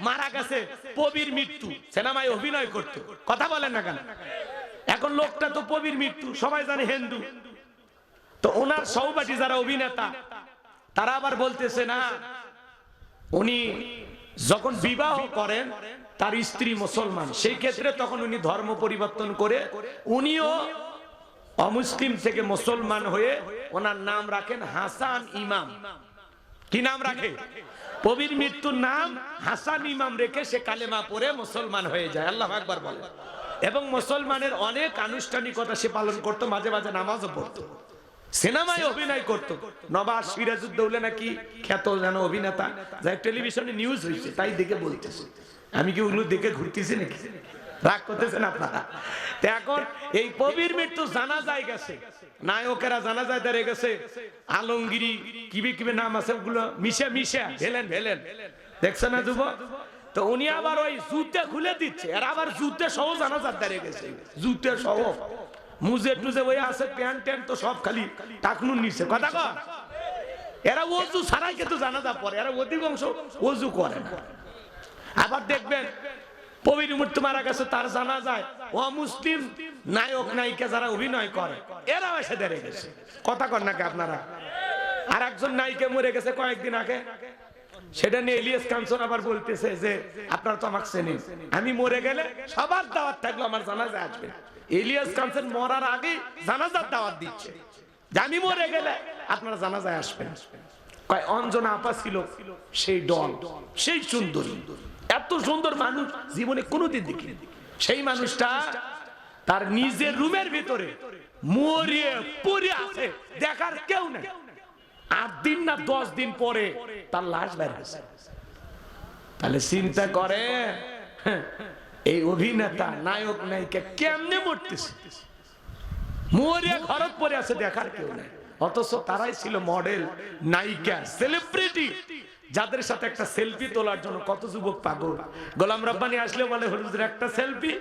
মারা গেছে পবির মৃত্যু। সিনেমায় অভিনয় করতো। কথা বলেন না কেন? এখন লোকটা তো পবির মৃত্যু, সবাই জানে হিন্দু। তো ওনার সৌবাটি যারা অভিনেতা, তারা আবার বলতেছে, না, উনি যখন বিবাহ করেন, তার স্ত্রী মুসলমান। সেই ক্ষেত্রে তখন উনি ধর্ম পরিবর্তন করে উনিও অমুসলিম থেকে মুসলমান হয়ে ওনার নাম রাখেন হাসান ইমাম। কি নাম রাখে? কবির মৃত্যুর নাম হাসান ইমাম রেখে সে কালেমা পড়ে মুসলমান হয়ে যায়। আল্লাহ একবার বলে। এবং মুসলমানের অনেক আনুষ্ঠানিকতা সে পালন করতো, মাঝে মাঝে নামাজও পড়তো। সিনেমায় অভিনয় করত। নবাব সিরাজউদ্দৌলা নাকি খ্যাত যেন অভিনেতা। যাই টেলিভিশনে নিউজ হয়েছে তাই দেখে বলতেছে। আমি কি ওগুলো দেখে ঘুরতেছি নাকি? রাগ করতেছেন আপনারা? তো এখন এই কবির মৃত্যু জানা যায় গেছে। নায়কেরা জানা যায় দাঁড়িয়ে গেছে। আলমগিরি, কিবে কিবে নাম আছে, ওগুলো মিশে মিশে। ভেলেন ভেলেন দেখছে না যুব তো উনি আবার ওই জুতে খুলে দিচ্ছে। আর আবার জুতে সহ জানা যায় দাঁড়িয়ে গেছে। জুতে সহ। মুজে টুজে ওই আছে, প্যান্ট ট্যান্ট তো সব খালি। টাকনুন নিচ্ছে কথা কর এরা ওজু ছাড়াই কিন্তু জানাজা পরে এরা অধিকাংশ ওজু করে না। আবার দেখবেন পবির মূর্তি মারা গেছে, তার জানা যায় ও মুসলিম নায়ক, নায়িকা যারা অভিনয় করে এরা এসে দাঁড়িয়ে গেছে। কথা কর নাকি আপনারা? আর একজন নায়িকা মরে গেছে কয়েকদিন আগে। সেটা নিয়ে এলিয়াস কাঞ্চন আবার বলতেছে যে, আপনারা তো আমাকে চেনেন। আমি মরে গেলে সবার দাওয়াত থাকল, আমার জানাজা আসবে। এলিয়াস কাঞ্চন মরার আগে জানাজার দাওয়াত দিচ্ছে। যে আমি মরে গেলে আপনারা জানাজায় আসবেন কয়, অঞ্জনা আপা ছিল সেই ডল, সেই সুন্দরী। এত সুন্দর মানুষ জীবনে কোনোদিন দেখিনি। সেই মানুষটা তার নিজের রুমের ভিতরে মরিয়ে পড়ে আছে দেখার কেউ নেই। আট দিন না দশ দিন পরে তার লাশ হয়েছে। তাহলে চিন্তা করে হ্যাঁ, এই অভিনেতা নায়ক নায়িকা কেমনে মরতেছে? মরিয়া ঘরত পরে আছে দেখার কেউ নেই। অথচ তারাই ছিল মডেল নায়িকা সেলিব্রিটি যাদের সাথে একটা সেলফি তোলার জন্য কত যুবক পাগল? গোলাম রব্বানি আসলেও বলে হলুদের একটা সেলফি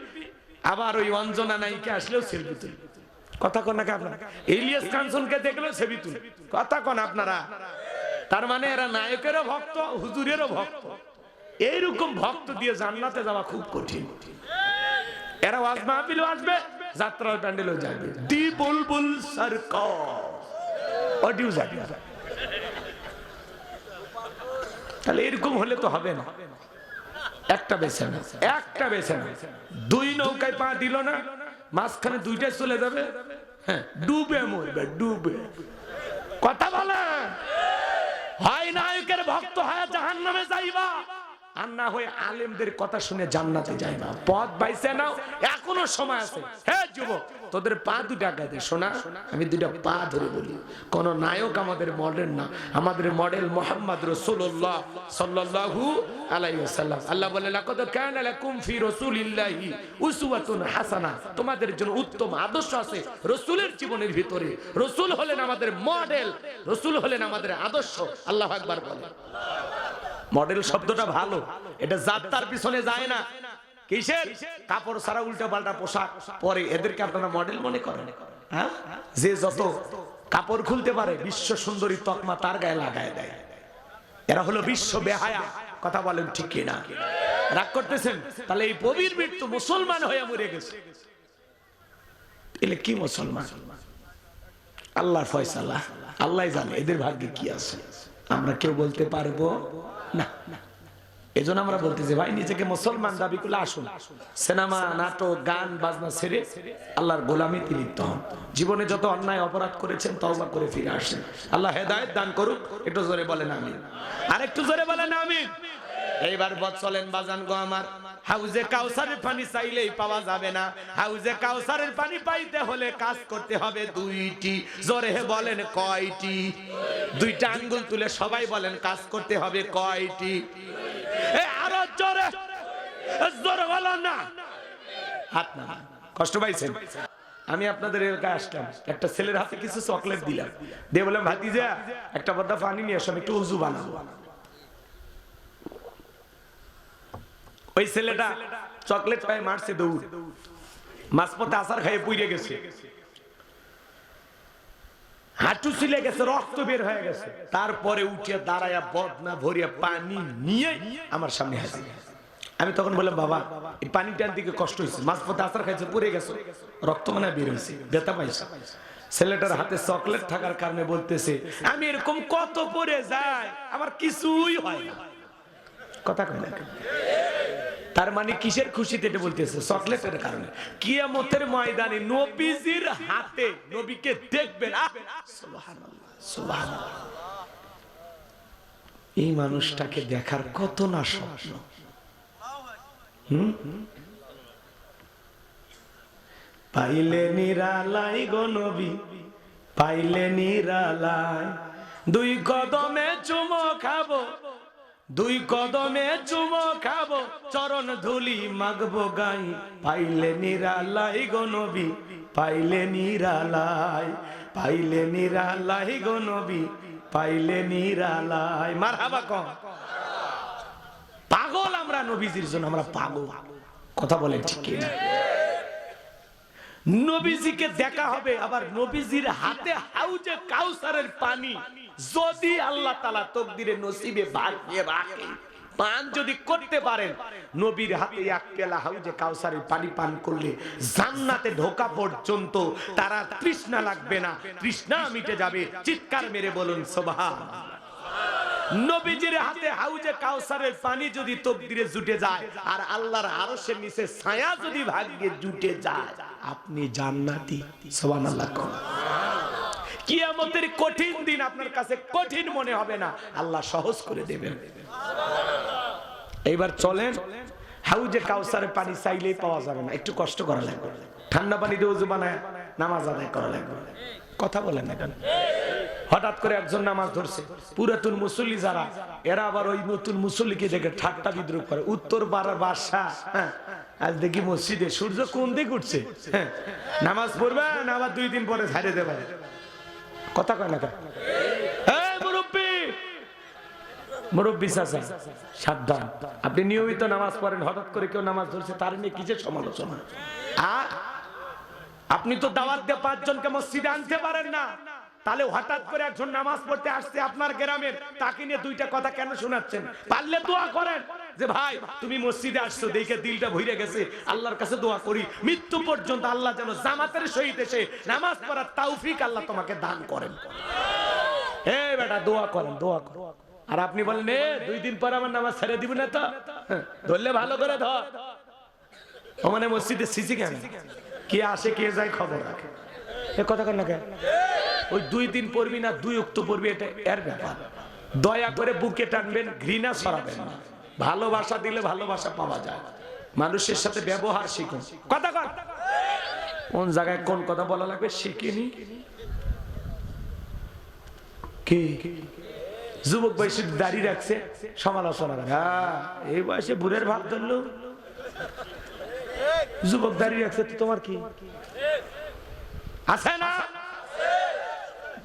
আবার ওই অঞ্জনা নায়িকা আসলেও সেলফি তুলি। কথা কন নাকি আপনারা? ইলিয়াস কাঞ্চনকে দেখলেও ছবি তুলি। কথা কন আপনারা? তার মানে এরা নায়কেরও ভক্ত হুজুরেরও ভক্ত। এইরকম ভক্ত দিয়ে জান্নাতে যাওয়া খুব কঠিন। এরা ওয়াজ মাহফিলও আসবে যাত্রার প্যান্ডেলও যাবে। দি বুলবুল সরকার। অডিও যাবে। তাহলে এরকম হলে তো হবে না। একটা বেছে না একটা বেছে না দুই নৌকায় পা দিল না, মাঝখানে দুইটাই চলে যাবে। হ্যাঁ ডুবে মরবে, ডুবে। কথা বলে? হয় নায়কের ভক্ত হয় জাহান নামে যাইবা। আর না হয়ে আলেমদের কথা শুনে জান্নাতে যাইবা পথ বাইছে নাও এখনও সময় আছে। হ্যাঁ যুবক, তোদের পা দুটা শোনা, আমি দুটা পা ধরে বলি। কোন নায়ক আমাদের মডেল না। আমাদের মডেল মোহাম্মদ রসুল্লাহ সাল্লাল্লাহু আলাইহি ওয়াসাল্লাম। আল্লাহ বলে, লাকাদ কানা লাকুম ফি রাসূলিল্লাহি উসওয়াতুন হাসানা। তোমাদের জন্য উত্তম আদর্শ আছে রসুলের জীবনের ভিতরে। রসুল হলেন আমাদের মডেল, রসুল হলেন আমাদের আদর্শ। আল্লাহ আকবার বলে। মডেল শব্দটা ভালো। এটা যাত্রার পিছনে যায় না। কিসের? কাপড় ছাড়া উল্টো পাল্টা পোশাক। পরে এদেরকে আপনারা মডেল মনে করেন। হ্যাঁ? যে যত কাপড় খুলতে পারে, বিশ্ব সুন্দরী তকমা তার গায়ে লাগায় দেয়। এরা হলো বিশ্ব বেহায়া। কথা বলেন ঠিক কিনা? রাগ করতেছেন? তাহলে এই পবির মৃত্যু মুসলমান হয়ে মরে গেছে। এলে কি মুসলমান? আল্লাহর ফয়সালা। আল্লাহ জানে এদের ভাগ্যে কি আছে। আমরা কেউ বলতে পারব না এজন্য আমরা বলতেছি, ভাই, নিজেকে মুসলমান দাবি করলে আসুন। সিনেমা, নাটক, গান, বাজনা ছেড়ে আল্লাহর গোলামিতে লিপ্ত হন। জীবনে যত অন্যায় অপরাধ করেছেন, তওবা করে ফিরে আসেন। আল্লাহ হেদায়েত দান করুক, একটু জোরে বলেন আমিন। আর একটু জোরে বলেন আমি এইবার বৎসলেন বাজান গো আমার। হাউজে কাউসারের পানি চাইলেই পাওয়া যাবে না। হাউজে কাউসারের পানি পাইতে হলে কাজ করতে হবে দুইটি। জোরে বলেন কয়টি? দুইটা আঙ্গুল তুলে সবাই বলেন কাজ করতে হবে কয়টি? আরও জোরে। জোরে বলো না। হাত না। কষ্ট পাইছেন? আমি আপনাদের এলাকায় আসলাম। একটা ছেলের হাতে কিছু চকলেট দিলাম। দিয়ে বললাম, ভাতিজা, একটা বদ্দা পানি নিয়ে আসো, আমি একটু উজু বানাবো। ওই ছেলেটা চকলেট পায়ে মারছে দৌড়। মাঝপথে আসার খাইয়ে পুড়ে গেছে। হাঁটু ছিলে গেছে, রক্ত বের হয়ে গেছে। তারপরে উঠে দাঁড়ায়া বদনা ভরিয়া পানি নিয়ে আমার সামনে হাজির। আমি তখন বললাম, বাবা, এই পানিটার দিকে কষ্ট হয়েছে মাছ পথে আসার খাইছে, পড়ে গেছে। রক্ত মানে বের হয়েছে ব্যথা পাইছে। ছেলেটার হাতে চকলেট থাকার কারণে বলতেছে, আমি এরকম কত পরে যাই, আমার কিছুই হয় কথা কয় না? তার মানে কিসের খুশিতে এটা বলতেছে? চকলেটের কারণে। কিয়ামতের ময়দানে নবীজির হাতে নবীকে দেখবেন। এই মানুষটাকে দেখার কত না স্বপ্ন। পাইলে নিরালাই গো নবী, পাইলে নিরালাই। দুই কদমে চুমো খাব দুই কদমে চুমো খাব, চরণ ধুলি মাগবো গাই পাইলে নিরালাই গো নবী, পাইলে নিরালাই পাইলে নিরালাই গো নবী, পাইলে নিরালাই। মার হাবা কম। পাগল আমরা নবীজির জন্য, আমরা পাগল। কথা বলেন ঠিক নবীজিকে দেখা হবে, আবার নবীজির হাতে হাউজে কাউসারের পানি। যদি আল্লাহ তালা তকদিরে নসিবে ভাগ দিয়ে রাখে পান যদি করতে পারেন, নবীর হাতে এক পেলা হাউজে কাউসারের পানি পান করলে জান্নাতে ঢোকা পর্যন্ত তারা তৃষ্ণা লাগবে না, তৃষ্ণা মিটে যাবে। চিৎকার মেরে বলুন সোভান নবীজির হাতে হাউজে কাউসারের পানি যদি তকদিরে জুটে যায়, আর আল্লাহর আরশের নিচে ছায়া যদি ভাগ্যে জুটে যায় আপনি জান্নাতি, সুবহানাল্লাহ কোন। কিয়ামতের কঠিন দিন আপনার কাছে কঠিন মনে হবে না। আল্লাহ সহজ করে দেবেন। এইবার চলেন, হাউজে কাউসারে পানি চাইলেই পাওয়া যাবে না। একটু কষ্ট করা লাগবে। ঠান্ডা পানি দিয়ে উজু বানায়, নামাজ আদায় করা লাগবে। কথা বলেন না হঠাৎ করে একজন নামাজ ধরছে। পুরাতন মুসল্লি যারা, এরা আবার ওই নতুন মুসল্লিকে দেখে ঠাট্টা বিদ্রুপ করে। উত্তর পাড়ার বাসা হ্যাঁ আজ দেখি মসজিদে সূর্য কোন দিক উঠছে? হ্যাঁ নামাজ পড়বে না আবার দুই দিন পরে ঝাড়ে দেবে? কথা কয় না? মুরব্বী! আপনি নিয়মিত নামাজ পড়েন, হঠাৎ করে কেউ নামাজ ধরছে, তার নিয়ে কিসের সমালোচনা? আপনি তো দাওয়াত দিয়ে পাঁচজনকে মসজিদে আনতে পারেন না। তাহলে হঠাৎ করে একজন নামাজ পড়তে আসছে আপনার গ্রামের তাকে নিয়ে দুইটা কথা কেন শোনাচ্ছেন? পারলে দোয়া করেন। যে ভাই তুমি মসজিদে আসছো দেখে দিলটা ভরে গেছে। আল্লাহর কাছে দোয়া করি। মৃত্যু পর্যন্ত আল্লাহ যেন জামাতের সহিত এসে নামাজ পড়ার তৌফিক আল্লাহ তোমাকে দান করেন। এ বেটা দোয়া করেন দোয়া করেন। আর আপনি বলেন এ দুই দিন পর আমার নামাজ ছেড়ে দিব না তো? হ্যাঁ, ধরলে ভালো করে ধর। মানে মসজিদে সিসি কেন কে আসে কে যায় খবর রাখে। এ কথা কেন কেন? ওই দুই দিন পড়বি না, দুই উক্ত পড়বি এটা এর ব্যাপার। দয়া করে বুকে টানবেন, ঘৃণা ছড়াবেন না। ভালোবাসা দিলে ভালোবাসা পাওয়া যায়। মানুষের সাথে ব্যবহার শিখুন। কথা কোন। জায়গায় কোন কথা বলা লাগবে শিখিনি। কি? যুবক বয়সে দাঁড়িয়ে রাখছে, সমালোচনা করে। হ্যাঁ এই বয়সে বুড়ের ভাব ধরলো। যুবক দাঁড়িয়ে রাখছে তোমার কি? আছে না?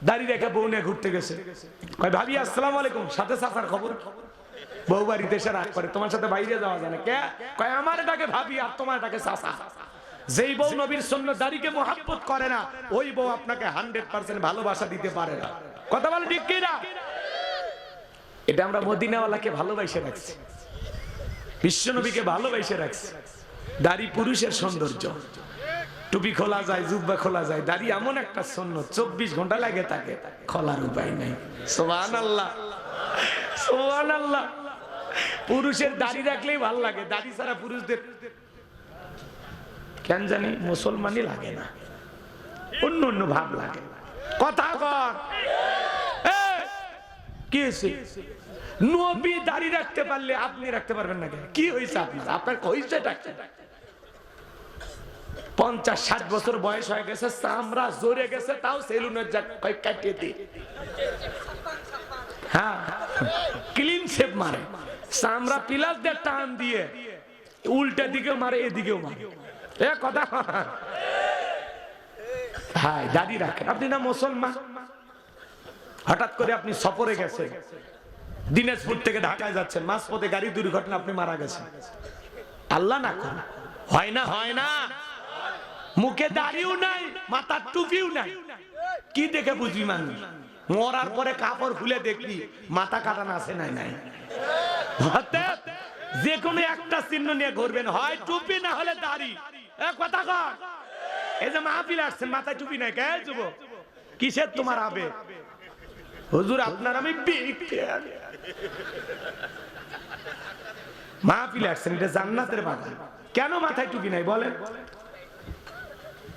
দাঁড়িয়ে রেখে বউ নিয়ে ঘুরতে গেছে। ভাবি, আসসালাম আলাইকুম। সাথে সাফার খবর? বউ বাড়িতে এসে রাগ করে, তোমার সাথে বাইরে যাওয়া যায় না। কে? কয়, আমার এটাকে ভাবি আর তোমার এটাকে চাষা যেই বউ নবীর সৈন্য দাড়িকে মোহাব্বত করে না, ওই বউ আপনাকে হান্ড্রেড পার্সেন্ট ভালোবাসা দিতে পারে না। কথা বলে ঠিক কিনা? এটা আমরা মদিনাওয়ালাকে ভালোবাসে রাখছি। বিশ্বনবীকে ভালোবাসে রাখছি। দাড়ি পুরুষের সৌন্দর্য। টুপি খোলা যায়, জুব্বা খোলা যায়, দাড়ি এমন একটা সৈন্য চব্বিশ ঘণ্টা লাগে তাকে, খোলার উপায় নাই। সোহান আল্লাহ সোহান আল্লাহ পুরুষের দাড়ি রাখলেই ভালো লাগে, দাড়ি ছাড়া পুরুষদের কেন জানি মুসলমানই লাগে না, অন্য অন্য ভাব লাগে। কথা কর। কি হয়েছে? নবী দাড়ি রাখতে পারলে আপনি রাখতে পারবেন না? কি হয়েছে আপনার? আপনার হয়েছে পঞ্চাশ, ষাট বছর বয়স হয়ে গেছে, চামড়া জোরে গেছে, তাও সেলুনের কাটিয়ে দিই। হ্যাঁ ক্লিন শেপ মারে। চামড়া পিলাস দিয়ে টান দিয়ে, উল্টা দিকেও মারে, এদিকেও মারে। এ কথা হ্যাঁ দাড়ি রাখেন। আপনি না মুসলমান? হঠাৎ করে আপনি সফরে গেছেন। দিনাজপুর থেকে ঢাকায় যাচ্ছেন। মাঝপথে গাড়ি দুর্ঘটনা, আপনি মারা গেছেন। আল্লাহ না করুন হয় না? হয় না। মুখে দাড়িও নাই, মাথার টুপিও নাই। কি দেখে বুঝবি মানুষ? মরার পরে কাপড় খুলে দেখবি, মাথা কাটানো আছে নাই নাই। যে কোনো একটা চিহ্ন নিয়ে ঘুরবেন, হয় টুপি না হলে দাড়ি। কথা কর। এই যে মাহফিল আসছেন মাথায় টুপি নাই, কে যুব কিসের তোমার আবে হুজুর, আপনার আমি। মাহফিল আসছেন এটা জান্নাতের বাগান। কেন মাথায় টুপি নাই, বলেন?